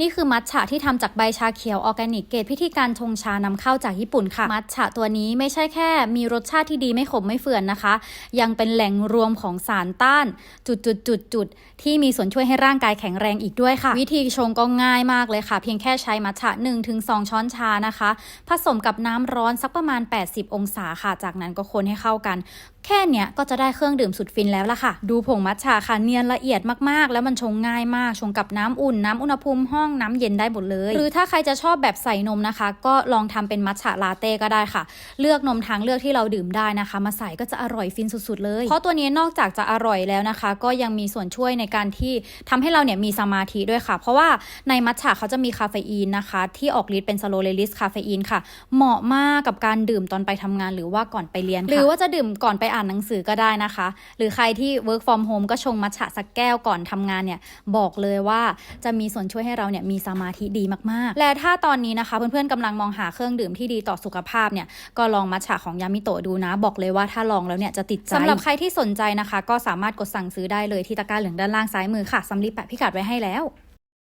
นี่คือมัทฉะที่ทำจากใบชาเขียวออร์แกนิกเกรดพิธีการชงชานำเข้าจากญี่ปุ่นค่ะ มัทฉะตัวนี้ไม่ใช่แค่มีรสชาติที่ดีไม่ขมไม่เฟื่อนนะคะ ยังเป็นแหล่งรวมของสารต้านจุดจุดจุดจุดๆที่มีส่วนช่วยให้ร่างกายแข็งแรงอีกด้วยค่ะ วิธีชงก็ง่ายมากเลยค่ะ เพียงแค่ใช้มัทฉะ1-2 ช้อนชานะคะ ผสมกับน้ำร้อนสักประมาณ 80 องศาค่ะ จากนั้นก็คนให้เข้ากัน แค่เนี้ยก็จะได้เครื่องดื่มสุดฟินแล้วล่ะค่ะ ดูผงมัทฉะค่ะเนียนละเอียดมากๆ แล้วมันชงง่ายมากชงกับน้ำอุ่นน้ำอุณหภูมิห้องน้ำเย็นได้หมดเลย หรือถ้าใครจะชอบแบบใส่นมนะคะ ก็ลองทำเป็นมัทฉะลาเต้ก็ได้ค่ะ เลือกนมทางเลือกที่เราดื่มได้นะคะ มาใส่ก็จะอร่อยฟินสุดๆเลย เพราะตัวนี้นอกจากจะอร่อยแล้วนะคะ ก็ยังมีส่วนช่วยในการที่ทำให้เราเนี่ยมีสมาธิด้วยค่ะ เพราะว่าในมัทฉะเขาจะมีคาเฟอีนนะคะ ที่ออกฤทธิ์เป็นสโลเลลิสคาเฟอีนค่ะ เหมาะมากกับการดื่มตอนไปทำงานหรือว่าก่อนไปเรียนหรือว่าจะดื่มก่อนไปอ่านหนังสือก็ได้นะคะ หรือใครที่ work from home ก็ชงมัทฉะสักแก้วก่อนทำงานเนี่ยบอกเลยว่าจะมีส่วนช่วยให้เราเนี่ยมีสมาธิดีมากๆ และถ้าตอนนี้นะคะเพื่อนๆกำลังมองหาเครื่องดื่มที่ดีต่อสุขภาพเนี่ยก็ลองมัทฉะของยามิโตะดูนะ บอกเลยว่าถ้าลองแล้วเนี่ยจะติดใจสำหรับใครที่สนใจนะคะ ก็สามารถกดสั่งซื้อได้เลยที่ตะกร้าเหลืองด้านล่างซ้ายมือค่ะสำลีแปะพิกัดไว้ให้แล้ว